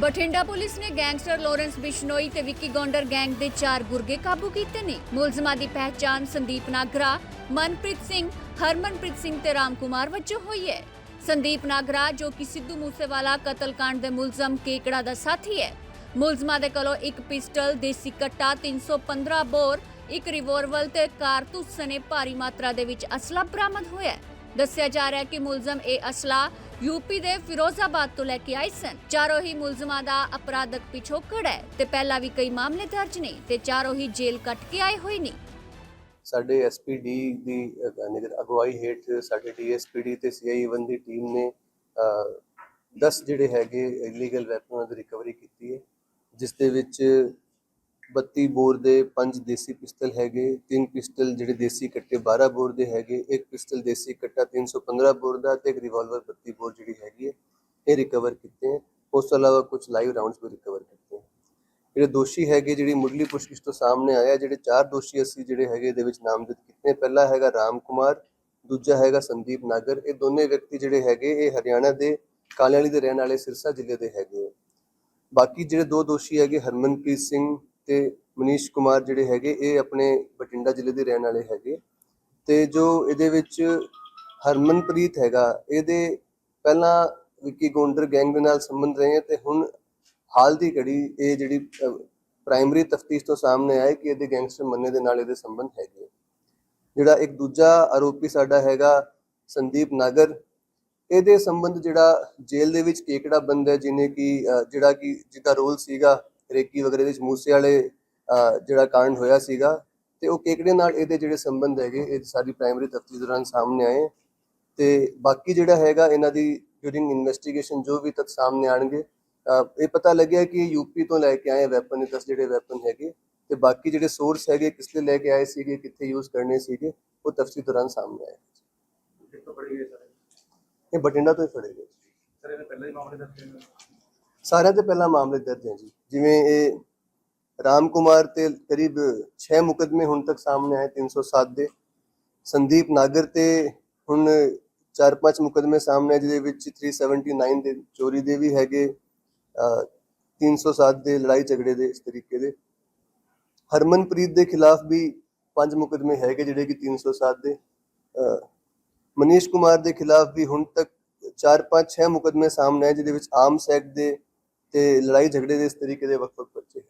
Bathinda police ਨੇ gangster Lawrence Bishnoi ਤੇ Vicky Gounder gang ਦੇ ਚਾਰ ਗੁਰਗੇ ਕਾਬੂ ਕੀਤੇ ਨੇ। ਮੁਲਜ਼ਮਾਂ ਦੀ ਪਹਿਚਾਣ ਸੰਦੀਪ ਨਾਗਰਾ, ਮਨਪ੍ਰੀਤ ਸਿੰਘ, ਹਰਮਨਪ੍ਰੀਤ ਸਿੰਘ ਤੇ ਰਾਮਕੁਮਾਰ ਵਜੋਂ ਹੋਈ ਹੈ। ਸੰਦੀਪ ਨਾਗਰਾ, ਜੋ ਕਿ ਸਿੱਧੂ ਮੂਸੇਵਾਲਾ ਕਤਲकांड ਦੇ ਮੁਲਜ਼ਮ ਕੇਕੜਾ ਦਾ ਸਾਥੀ ਹੈ। ਮੁਲਜ਼ਮਾਂ ਦੇ ਕੋਲੋਂ ਇੱਕ ਪਿਸਟਲ, ਦੇਸੀ ਕੱਟਾ 315 ਬੋਰ, ਇੱਕ ਰਿਵੋਲਵਰ ਤੇ ਕਾਰਤੂਸ ਸਣੇ ਭਾਰੀ ਮਾਤਰਾ ਦੇ ਵਿੱਚ ਅਸਲਾ ਬਰਾਮਦ ਹੋਇਆ ਦੱਸਿਆ ਜਾ ਰਿਹਾ ਹੈ ਕਿ ਮੁਲਜ਼ਮ ਇਹ ਅਸਲਾ ਯੂਪੀ ਦੇ ਫਿਰੋਜ਼ਾਬਾਦ ਤੋਂ ਲੈ ਕੇ ਆਏ ਸਨ। ਚਾਰੋਂ ਹੀ ਮੁਲਜ਼ਮਾਂ ਦਾ ਅਪਰਾਧਕ ਪਿਛੋਕੜ ਹੈ ਤੇ ਪਹਿਲਾਂ ਵੀ ਕਈ ਮਾਮਲੇ ਦਰਜ ਨੇ ਤੇ ਚਾਰੋਂ ਹੀ ਜੇਲ੍ਹ ਕੱਟ ਕੇ ਆਏ ਹੋਏ ਨੇ। ਸਾਡੇ ਐਸਪੀਡੀ ਦੀ ਨਿਗਰ ਅਗਵਾਈ ਹੇਠ ਸਾਡੇ ਡੀਐਸਪੀਡੀ ਤੇ ਸੀਆਈ ਦੀ ਟੀਮ ਨੇ 10 ਜਿਹੜੇ ਹੈਗੇ ਇਲੀਗਲ ਵੈਪਨਾਂ ਦੀ ਰਿਕਵਰੀ ਕੀਤੀ ਹੈ, ਜਿਸ ਦੇ ਵਿੱਚ 32 ਬੋਰ ਦੇ 5 ਦੇਸੀ ਪਿਸਤਲ ਹੈਗੇ, ਤਿੰਨ ਪਿਸਤਲ ਜਿਹੜੇ ਦੇਸੀ ਕੱਟੇ 12 ਬੋਰ ਦੇ ਹੈਗੇ, ਇੱਕ ਪਿਸਤਲ ਦੇਸੀ ਕੱਟਾ 315 ਬੋਰ ਦਾ ਤੇ ਇੱਕ ਰਿਵਾਲਵਰ 32 ਬੋਰ ਜਿਹੜੀ ਹੈਗੀ ਹੈ, ਇਹ ਰਿਕਵਰ ਕੀਤੇ ਹੈ ਉਸ ਤੋਂ ਇਲਾਵਾ ਕੁਝ ਲਾਈਵ ਰਾਉਂਡਸ ਵੀ ਰਿਕਵਰ ਕੀਤੇ ਹੈ ਜਿਹੜੇ ਦੋਸ਼ੀ ਹੈਗੇ, ਜਿਹੜੀ ਮੁੱਢਲੀ ਪੁੱਛਗਿੱਛ ਤੋਂ ਸਾਹਮਣੇ ਆਇਆ ਜਿਹੜੇ ਚਾਰ ਦੋਸ਼ੀ ਅਸੀਂ ਜਿਹੜੇ ਹੈਗੇ ਇਹਦੇ ਵਿੱਚ ਨਾਮਜ਼ਦ ਕੀਤੇ ਨੇ। ਪਹਿਲਾ ਹੈਗਾ ਰਾਮ ਕੁਮਾਰ, ਦੂਜਾ ਹੈਗਾ ਸੰਦੀਪ ਨਾਗਰ ਇਹ ਦੋਨੇ ਵਿਅਕਤੀ ਜਿਹੜੇ ਹੈਗੇ, ਇਹ ਹਰਿਆਣਾ ਦੇ ਕਾਲਿਆਲੀ ਦੇ ਰਹਿਣ ਵਾਲੇ ਸਿਰਸਾ ਜ਼ਿਲ੍ਹੇ ਦੇ ਹੈਗੇ ਹੈ। ਬਾਕੀ ਜਿਹੜੇ ਦੋ ਦੋਸ਼ੀ ਹੈਗੇ, ਹਰਮਨਪ੍ਰੀਤ ਸਿੰਘ ਤੇ ਮਨੀਸ਼ ਕੁਮਾਰ ਜਿਹੜੇ ਹੈਗੇ, ਇਹ ਆਪਣੇ ਬਠਿੰਡਾ ਜ਼ਿਲ੍ਹੇ ਦੇ ਰਹਿਣ ਵਾਲੇ ਹੈਗੇ। ਤੇ ਜੋ ਇਹਦੇ ਵਿੱਚ ਹਰਮਨਪ੍ਰੀਤ ਹੈਗਾ, ਇਹਦੇ ਪਹਿਲਾਂ ਵਿੱਕੀ ਗੋਂਡਰ ਗੈਂਗ ਦੇ ਨਾਲ ਸੰਬੰਧ ਰਹੇ ਹੈ ਤੇ ਹੁਣ ਹਾਲ ਦੀ ਘੜੀ ਇਹ ਜਿਹੜੀ ਪ੍ਰਾਇਮਰੀ ਤਫਤੀਸ਼ ਤੋਂ ਸਾਹਮਣੇ ਆਇਆ ਕਿ ਇਹਦੇ ਗੈਂਗਸਟਰ ਮੰਨੇ ਦੇ ਨਾਲ ਇਹਦੇ ਸੰਬੰਧ ਹੈਗੇ ਜਿਹੜਾ ਇੱਕ ਦੂਜਾ ਆਰੋਪੀ ਸਾਡਾ ਹੈਗਾ, ਸੰਦੀਪ ਨਾਗਰ, ਇਹਦੇ ਸੰਬੰਧ ਜਿਹੜਾ ਜੇਲ੍ਹ ਦੇ ਵਿੱਚ ਕੇਕੜਾ ਬੰਦ ਹੈ, ਜਿਹਨੇ ਕਿ ਜਿਹੜਾ ਕਿ, ਜਿਹਦਾ ਰੋਲ ਸੀਗਾ ਰੇਕੀ ਵਗੈਰੇ ਵਿੱਚ ਮੂਸੇ ਵਾਲੇ ਜਿਹੜਾ ਕਾਂਡ ਹੋਇਆ ਸੀਗਾ ਤੇ ਉਹ ਕੇਕੜੇ ਨਾਲ ਇਹਦੇ ਜਿਹੜੇ ਸੰਬੰਧ ਹੈਗੇ ਇਹ ਸਾਰੀ ਪ੍ਰਾਇਮਰੀ ਤਫਤੀਸ਼ ਦੌਰਾਨ ਸਾਹਮਣੇ ਆਏ। ਤੇ ਬਾਕੀ ਜਿਹੜਾ ਹੈਗਾ ਇਹਨਾਂ ਦੀ ਡਿਊਰਿੰਗ ਇਨਵੈਸਟੀਗੇਸ਼ਨ ਜੋ ਵੀ ਤੱਕ ਸਾਹਮਣੇ ਆਣਗੇ ਇਹ ਪਤਾ ਲੱਗਿਆ ਕਿ ਯੂਪੀ ਤੋਂ ਲੈ ਕੇ ਆਏ ਵੈਪਨ 10 ਜਿਹੜੇ ਵੈਪਨ ਹੈਗੇ। ਤੇ ਬਾਕੀ ਜਿਹੜੇ ਸੋਰਸ ਹੈਗੇ ਕਿਸ ਲਈ ਲੈ ਕੇ ਆਏ ਸੀਗੇ ਕਿੱਥੇ ਯੂਜ਼ ਕਰਨੇ ਸੀਗੇ ਉਹ ਤਫਤੀਸ਼ ਦੌਰਾਨ ਸਾਹਮਣੇ ਆਏ। ਇਹ ਬਠਿੰਡਾ ਤੋਂ ਹੀ ਫੜੇ ਗਏ। ਸਰ ਇਹਨੇ ਪਹਿਲਾਂ ਹੀ ਮਾਮਲੇ ਨੇ। ਸਾਰਿਆਂ ਤੇ ਪਹਿਲਾਂ ਮਾਮਲੇ ਦਰਜ ਹੈ ਜੀ। ਜਿਵੇਂ ਇਹ ਰਾਮ ਕੁਮਾਰ ਤੇ ਕਰੀਬ 6 ਮੁਕਦਮੇ ਹੁਣ ਤੱਕ ਸਾਹਮਣੇ ਆਏ 307 ਦੇ। ਸੰਦੀਪ ਨਾਗਰ ਤੇ ਹੁਣ 4-5 ਮੁਕਦਮੇ ਸਾਹਮਣੇ ਆਏ, ਜਿਹਦੇ ਵਿੱਚ 379 ਦੇ ਚੋਰੀ ਦੇ ਵੀ ਹੈਗੇ ਅਹ 307 ਦੇ ਲੜਾਈ ਝਗੜੇ ਦੇ ਇਸ ਤਰੀਕੇ ਦੇ। ਹਰਮਨਪ੍ਰੀਤ ਦੇ ਖਿਲਾਫ ਵੀ ਪੰਜ ਮੁਕਦਮੇ ਹੈਗੇ, ਜਿਹੜੇ ਕਿ 307 ਦੇ। ਮਨੀਸ਼ ਕੁਮਾਰ ਦੇ ਖਿਲਾਫ ਵੀ ਹੁਣ ਤੱਕ 4-5 6 ਮੁਕਦਮੇ ਸਾਹਮਣੇ ਆਏ, ਜਿਹਦੇ ਵਿੱਚ ਆਮ ਐਕਟ ਦੇ ਤੇ ਲੜਾਈ ਝਗੜੇ ਦੇ ਇਸ ਤਰੀਕੇ ਦੇ ਵੱਖ ਵੱਖ ਬੱਚੇ